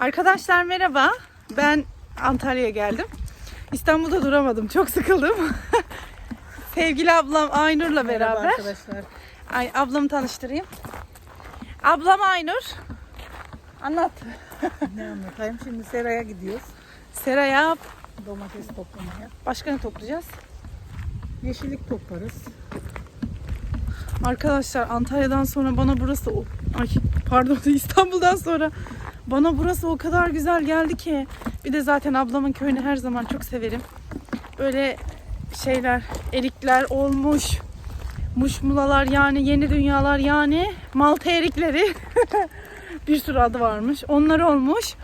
Arkadaşlar merhaba. Ben Antalya'ya geldim. İstanbul'da duramadım. Çok sıkıldım. Sevgili ablam Aynur'la Merhaba beraber. arkadaşlar. Ay, ablamı tanıştırayım. Ablam Aynur. Anlat. Ne anlatayım? Şimdi seraya gidiyoruz. Seraya Domates toplamaya. başka ne toplayacağız? Yeşillik toplarız. Arkadaşlar Antalya'dan sonra bana burası o ay pardon İstanbul'dan sonra bana burası o kadar güzel geldi ki. Bir de zaten ablamın köyünü her zaman çok severim. Böyle şeyler, erikler olmuş. Muşmulalar yani yeni dünyalar yani Malta erikleri. bir sürü adı varmış. Onlar olmuş.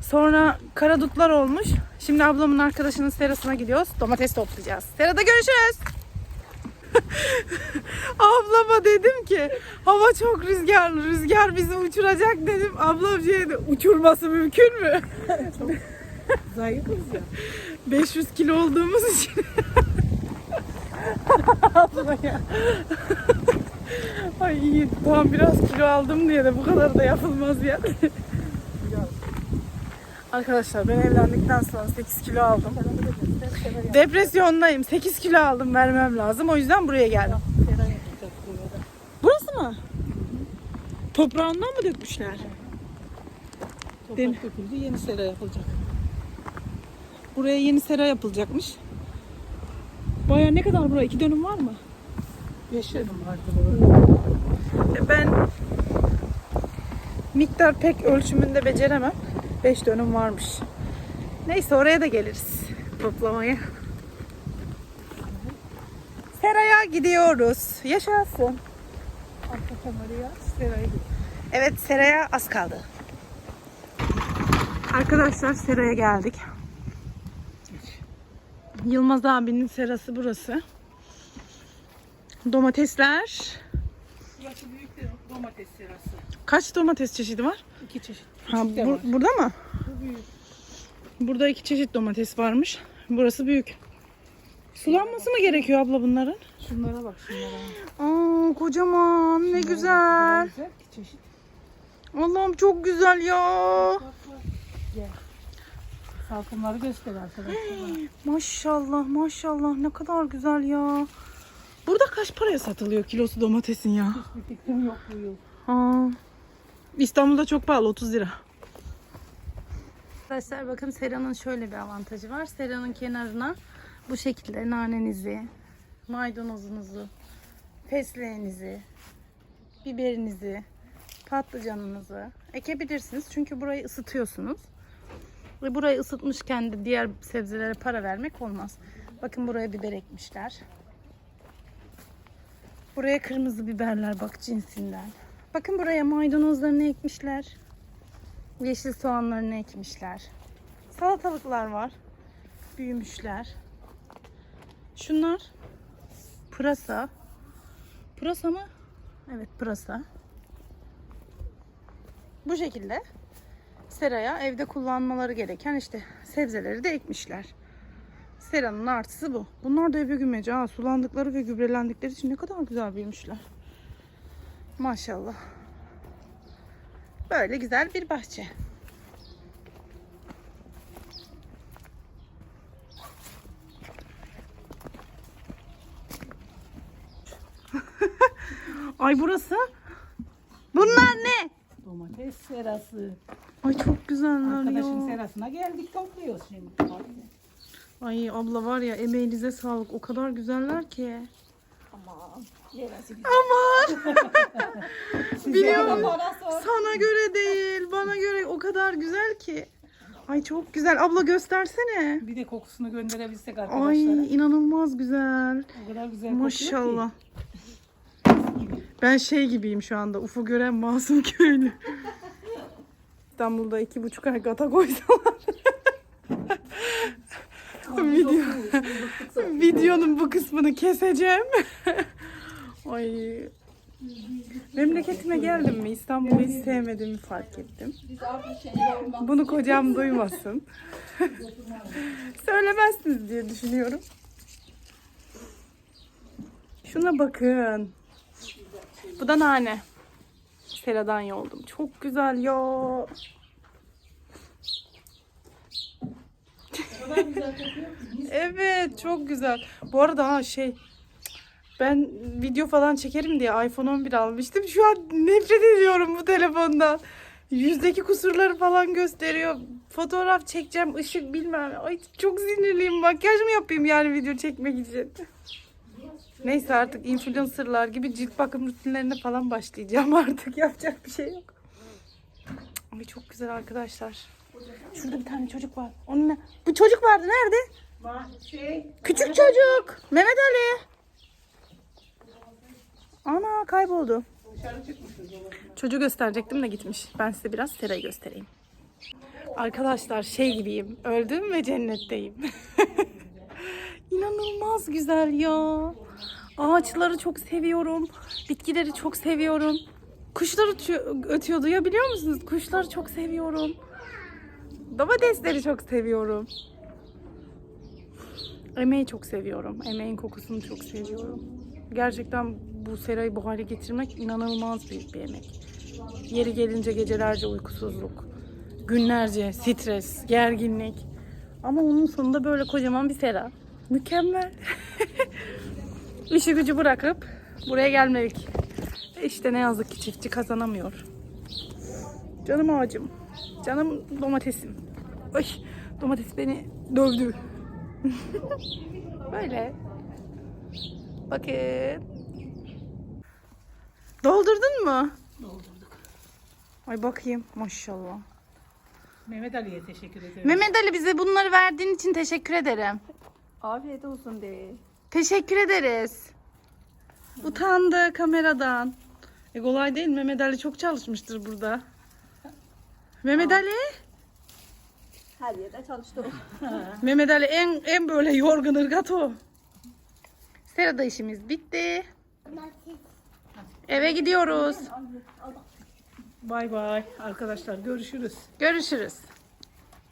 Sonra karadutlar olmuş. Şimdi ablamın arkadaşının serasına gidiyoruz. Domates toplayacağız. Serada görüşürüz. Ablama dedim ki hava çok rüzgarlı. Rüzgar bizi uçuracak dedim. Ablam şey dedi, uçurması mümkün mü? Zayıfız ya. 500 kilo olduğumuz için. Abla ya. Ay iyi. Tamam biraz kilo aldım diye de bu kadar da yapılmaz ya. Arkadaşlar ben evlendikten sonra 8 kilo aldım. Depresyondayım. 8 kilo aldım vermem lazım. O yüzden buraya geldim. Sera yapacağız buraya da. Burası mı? Toprağından mı dökmüşler? Toprak döküldü. Yeni sera yapılacak. Buraya yeni sera yapılacakmış. Baya ne kadar buraya? İki dönüm var mı? Yeşilim vardı burada. Ya Ben miktar pek ölçümünde beceremem. 5 dönüm varmış. Neyse oraya da geliriz toplamaya. Seraya gidiyoruz. Yaşasın. Arka kameraya seraya. Evet seraya az kaldı. Arkadaşlar seraya geldik. Yılmaz abinin serası burası. Domatesler. Burası büyük de domates serası. Kaç domates çeşidi var? İki çeşit. Ha, bu- var. burada mı? Bu büyük. Burada iki çeşit domates varmış. Burası büyük. Sulanması mı gerekiyor abla bunların? Şunlara bak şunlara. Aa kocaman ne Şunlara güzel. Güzel. Çeşit. Allah'ım çok güzel ya. Bak bak. Gel. Salkımları göster arkadaşlar. Maşallah maşallah ne kadar güzel ya. Burada kaç paraya satılıyor kilosu domatesin ya? Hiçbir fikrim yok bu yıl. Aa, İstanbul'da çok pahalı 30 lira. Arkadaşlar bakın seranın şöyle bir avantajı var. Seranın kenarına bu şekilde nanenizi, maydanozunuzu, fesleğenizi, biberinizi, patlıcanınızı ekebilirsiniz. Çünkü burayı ısıtıyorsunuz. Ve burayı ısıtmışken de diğer sebzelere para vermek olmaz. Bakın buraya biber ekmişler. Buraya kırmızı biberler bak cinsinden. Bakın buraya maydanozlarını ekmişler. Yeşil soğanlarını ekmişler. Salatalıklar var. Büyümüşler. Şunlar pırasa. Pırasa mı? Evet pırasa. Bu şekilde seraya evde kullanmaları gereken işte sebzeleri de ekmişler. Seranın artısı bu. Bunlar da eve gümeci. Ha, sulandıkları ve gübrelendikleri için ne kadar güzel büyümüşler. Maşallah. Böyle güzel bir bahçe. Ay burası. Bunlar ne? Domates serası. Ay çok güzeller Arkadaşın ya. serasına geldik topluyoruz şimdi. Ay abla var ya emeğinize sağlık. O kadar güzeller ki. Aman. Yerası güzel. Aman. Biliyorum. Sana göre değil. Bana göre o kadar güzel ki. Ay çok güzel. Abla göstersene. Bir de kokusunu gönderebilsek arkadaşlara. Ay inanılmaz güzel. O kadar güzel kokuyor Maşallah. Ben şey gibiyim şu anda. Ufu gören masum köylü. İstanbul'da iki buçuk ay gata koysalar. Video, videonun bu kısmını keseceğim. Ay. Memleketime geldim mi İstanbul'u hiç sevmediğimi fark ettim. Bunu kocam duymasın. Söylemezsiniz diye düşünüyorum. Şuna bakın. Bu da nane. Seradan yoldum. Çok güzel ya. Evet çok güzel. Bu arada ha şey ben video falan çekerim diye iPhone 11 almıştım. Şu an nefret ediyorum bu telefondan. Yüzdeki kusurları falan gösteriyor. Fotoğraf çekeceğim, ışık bilmem. Ay çok sinirliyim. Makyaj mı yapayım yani video çekmek için? Neyse artık influencerlar gibi cilt bakım rutinlerine falan başlayacağım artık. Yapacak bir şey yok. Ay çok güzel arkadaşlar. Şurada bir tane çocuk var. Onun ne? Bu çocuk vardı nerede? Şey. Küçük çocuk. Mehmet Ali. Ana kayboldu. Çocuğu gösterecektim de gitmiş. Ben size biraz Sera'yı göstereyim. Arkadaşlar şey gibiyim. Öldüm ve cennetteyim. İnanılmaz güzel ya. Ağaçları çok seviyorum. Bitkileri çok seviyorum. Kuşlar ötüyor, ötüyor duyabiliyor musunuz? Kuşları çok seviyorum. Domatesleri çok seviyorum. Emeği çok seviyorum. Emeğin kokusunu çok seviyorum. Gerçekten bu serayı bu hale getirmek inanılmaz büyük bir emek. Yeri gelince gecelerce uykusuzluk, günlerce stres, gerginlik. Ama onun sonunda böyle kocaman bir sera. Mükemmel. İşi gücü bırakıp buraya gelmedik. İşte ne yazık ki çiftçi kazanamıyor. Canım ağacım. Canım domatesim. Ay, domates beni dövdü. Böyle. Bakın. Doldurdun mu? Doldurduk. Ay bakayım. Maşallah. Mehmet Ali'ye teşekkür ederim. Mehmet Ali bize bunları verdiğin için teşekkür ederim. Afiyet olsun de. Teşekkür ederiz. Utandı kameradan. E kolay değil. Mehmet Ali çok çalışmıştır burada. Mehmet Ali? Her yerde çalıştım. Mehmet Ali en en böyle yorgun ırgat o. Serada işimiz bitti. Eve gidiyoruz. Bay bay arkadaşlar görüşürüz. Görüşürüz.